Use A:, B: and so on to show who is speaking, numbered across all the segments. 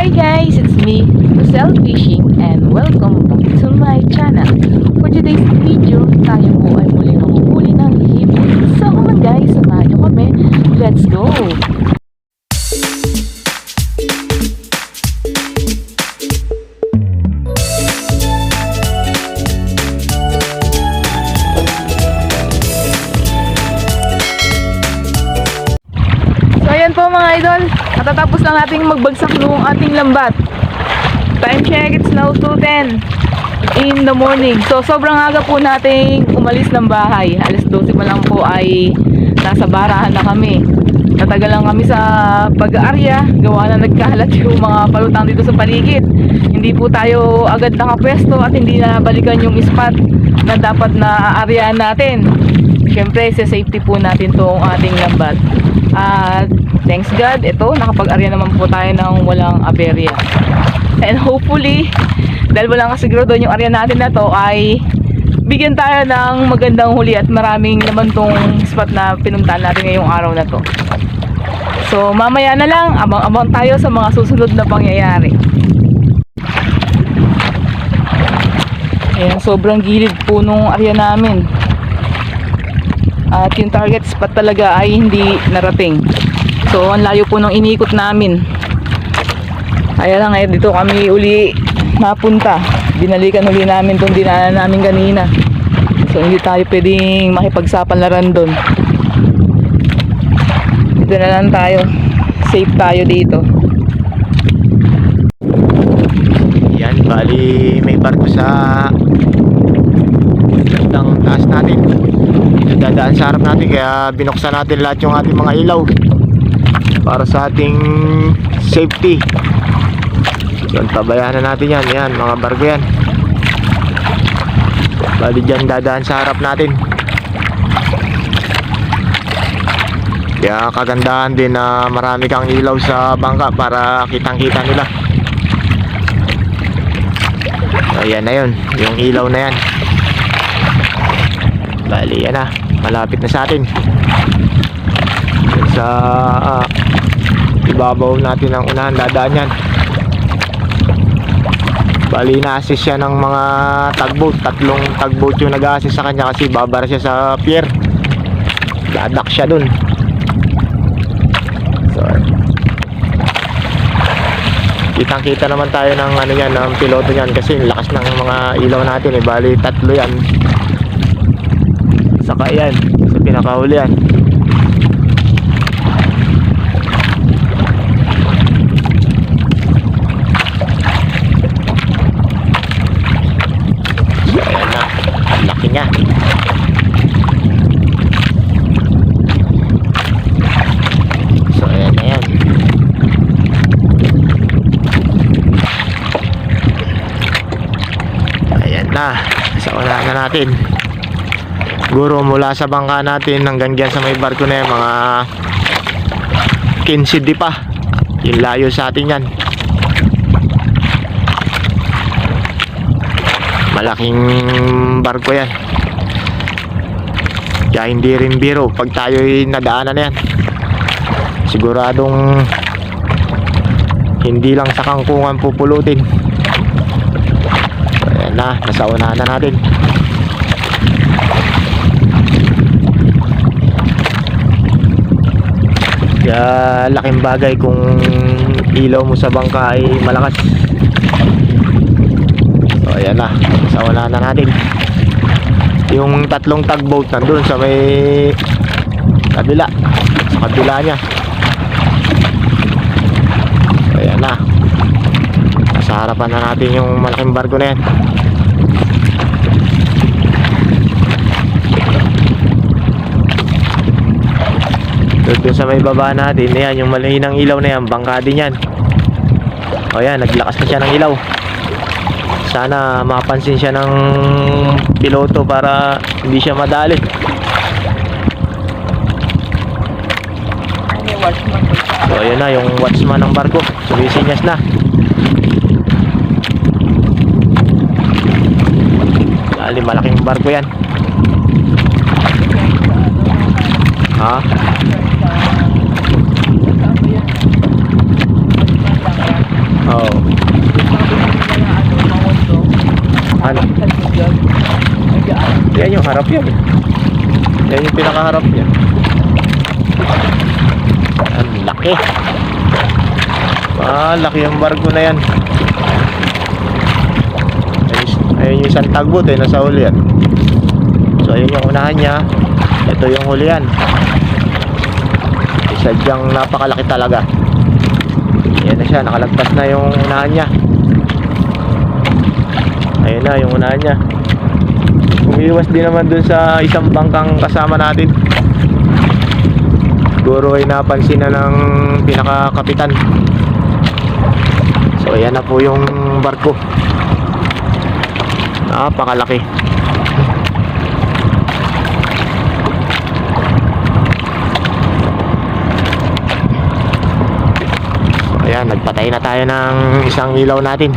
A: Hi guys, it's me, Rosel Fishing and welcome back to my channel. For today's video, tayo po ay muli manguhuli ng hipon. So on guys, samahan nyo kami. Let's go! Idol, natatapos lang nating magbagsak nung ating lambat. Time check, it's now 2.10 in the morning. So sobrang aga po nating umalis ng bahay. Alas 12 pa lang po ay nasa barahan na kami. Natagal lang kami sa pag-aarya, gawa na nagkalat yung mga palutang dito sa paligid. Hindi po tayo agad nakapwesto at hindi na balikan yung spot na dapat na aaryahan natin. Siyempre, sa safety po natin tong ating lambat. At thanks God, ito, nakapag-arya naman po tayo ng walang aberya. And hopefully, dahil walang kasiguro doon yung area natin na to ay bigyan tayo ng magandang huli at maraming naman tong spot na pinuntahan natin ngayong araw na to. So mamaya na lang, abang-abang tayo sa mga susunod na pangyayari. Ayan, sobrang gilid po nung area namin. At yung target spot talaga ay hindi narating. So ang layo po nung inikot namin. Kaya lang eh, dito kami uli napunta. Binalikan uli namin itong dinaanan namin kanina. So hindi tayo pwedeng makipagsapalaran doon. Dito na lang tayo. Safe tayo dito.
B: Yan, bali may barko sa gandang taas natin. Dadaan sa harap natin kaya binuksan natin lahat yung ating mga ilaw para sa ating safety. Yan, tabayanan natin yan. Yan, mga barko yan. Bali dyan dadaan sa harap natin. Kaya kagandahan din na marami kang ilaw sa bangka para kitang-kita nila. Ayan na yun, yung ilaw na yan. Bali, yan na. Malapit na sa atin. Sa ah, ibabaw natin ang unahan, dadaan yan. Bali, na-assist siya ng mga tugboat. Tatlong tugboat yung nag-assist sa kanya kasi babara siya sa pier. Dadak siya dun. So, kitang kita naman tayo ng ano yan, ng piloto niyan kasi lakas ng mga ilaw natin eh. Bali, tatlo yan. Saka yan, sa pinakahuli yan. So, ayan na. Niya. So, ayan na yan. Ayan na. Sa unahan na natin. Guro mula sa bangka natin hanggang dyan sa may barko na yan, mga 15 di pa. Yung layo sa atin yan. Malaking barko yan. Kaya hindi rin biro pag tayo'y nadaanan na yan. Siguradong hindi lang sa kangkungan pupulutin. Ayan na, nasa unahan na natin. Kaya laking bagay kung ilaw mo sa bangka ay malakas. So ayan na, sa unahan na natin. Yung tatlong tugboat nandun sa may kabila. Sa kabila niya. So ayan na. Nasa harapan na natin yung malaking barko na yan. Doon sa may baba natin, yan, yung malinang ilaw na yan, bangka din yan. O yan, naglakas na siya ng ilaw. Sana mapansin siya ng piloto para hindi siya madali. So ayun na, yung watchman ng barko, sumisinyas na. Bali, malaking barko yan. Ha? Harap yan. eh. Yan yung pinakaharap niya. Ang laki. Ah, laki yung barko na yan. Ayun, yung isang tagbot eh, nasa huli yan. So ayun yung unahan niya. Ito yung hulihan. Sadyang napakalaki talaga. Ayan na siya, nakalagpas na yung unahan niya. Ayun na, yung unahan niya. Umiiwas din naman dun sa isang bangkang kasama natin. Siguro ay napansin na ng pinakakapitan. So ayan na po yung barko. Napakalaki. Ayan, nagpatay na tayo ng isang ilaw natin.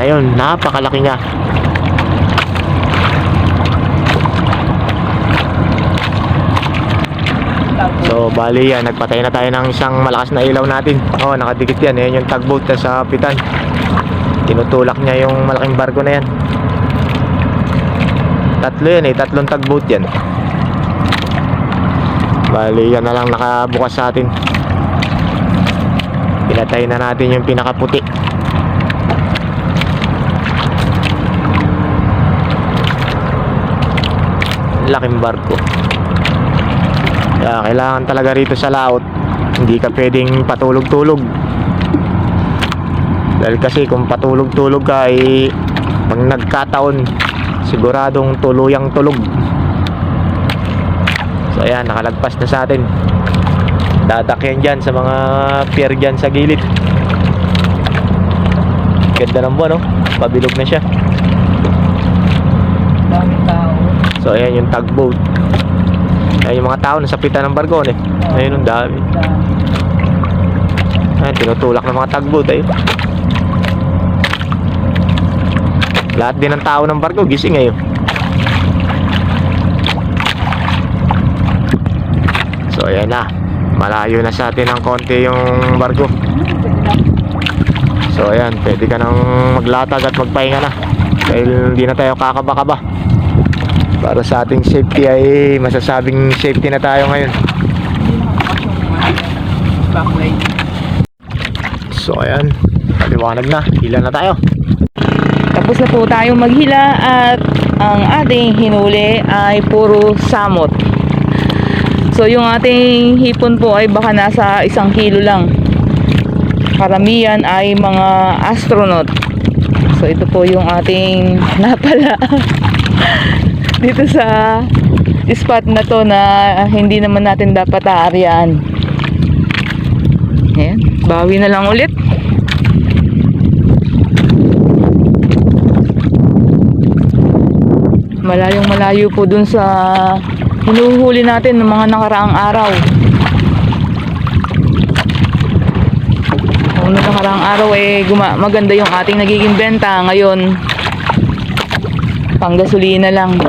B: Ayan na yun, napakalaki nga. So, bali yan, nagpatay na tayo ng isang malakas na ilaw natin. Oh, nakadikit yan. Ayan yung tugboat na sa pitan. Tinutulak niya yung malaking barko na yan. Tatlo yan eh, tatlong tugboat yan. Bali, yan na lang nakabukas sa atin. Pinatay na natin yung pinakaputi. Laking barko. Kaya kailangan talaga rito sa laot, hindi ka pwedeng patulog-tulog. Dahil kasi kung patulog-tulog ka ay pag nagkataon, siguradong tuluyang tulog. So ayan, nakalagpas na sa atin. Dadakyan dyan sa mga pier dyan sa gilid. Ganda ng buwan, no? Pabilog na siya.
A: Daming tao.
B: So ayan yung tugboat. Ayan yung mga tao nasa pitan ng barko, eh. Ayun ang dami. Ayan, tinutulak ng mga tugboat, eh. Lahat din ng tao ng barko, gising ngayon. So ayan na. Malayo na sa atin ng konti yung barko. So ayan, pwede ka nang maglatag at magpahinga na. Dahil hindi na tayo kakaba-kaba. Para sa ating safety ay masasabing safety na tayo ngayon. So ayan, paliwanag na. Hila na tayo.
A: Tapos na po tayong maghila at ang ating hinuli ay puro samot. So yung ating hipon po ay baka nasa isang kilo lang. Karamihan ay mga astronaut. So ito po yung ating napala dito sa spot na to na hindi naman natin dapat aaryaan. Ayan, bawi na lang ulit. Malayong malayo po dun sa hinuhuli natin ng mga nakaraang araw. Noong nakaraang araw eh maganda yung ating nagiging benta. Ngayon, panggasolina lang.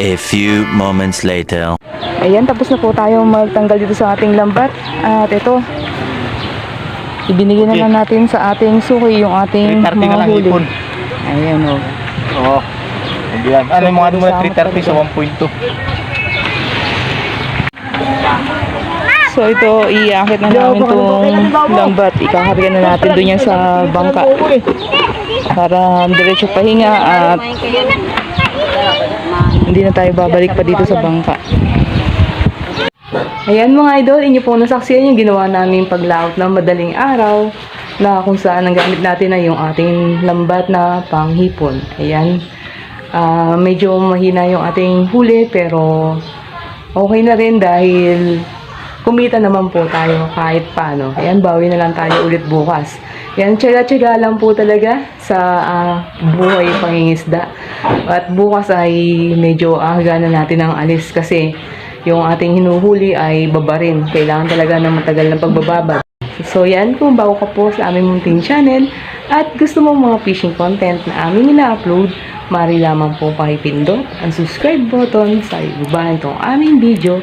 C: A few moments later.
A: Ayan, tapos na po tayo magtanggal dito sa ating lambat. At ito, ibinigay na lang natin sa ating suki yung ating mga huli. Ayan o.
B: Oo. Yan. Ano yung mga
A: muna,
B: 330 sa 1.2?
A: So ito, iakit na namin itong lambat. Ikakarga na natin doon yan sa bangka. Para diretso pahinga at hindi na tayo babalik pa dito sa bangka. Ayan mga idol, inyo po nasaksiyan yung ginawa namin paglaot ng madaling araw na kung saan ang gamit natin ay yung ating lambat na panghipon. Ayan. Ah, medyo mahina yung ating huli pero okay na rin dahil kumita naman po tayo kahit paano. Ayan, bawi na lang tayo ulit bukas. Yan, tsaga-tsaga lang po talaga sa ah, buhay pangingisda. At bukas ay medyo aga na natin ang alis kasi yung ating hinuhuli ay baba rin. Kailangan talaga ng matagal na pagbababa. So yan, kung bago ka po sa aming munting channel at gusto mo mga fishing content na aming ina-upload, mari lamang po pakipindot ang subscribe button sa ibaba nitong aming video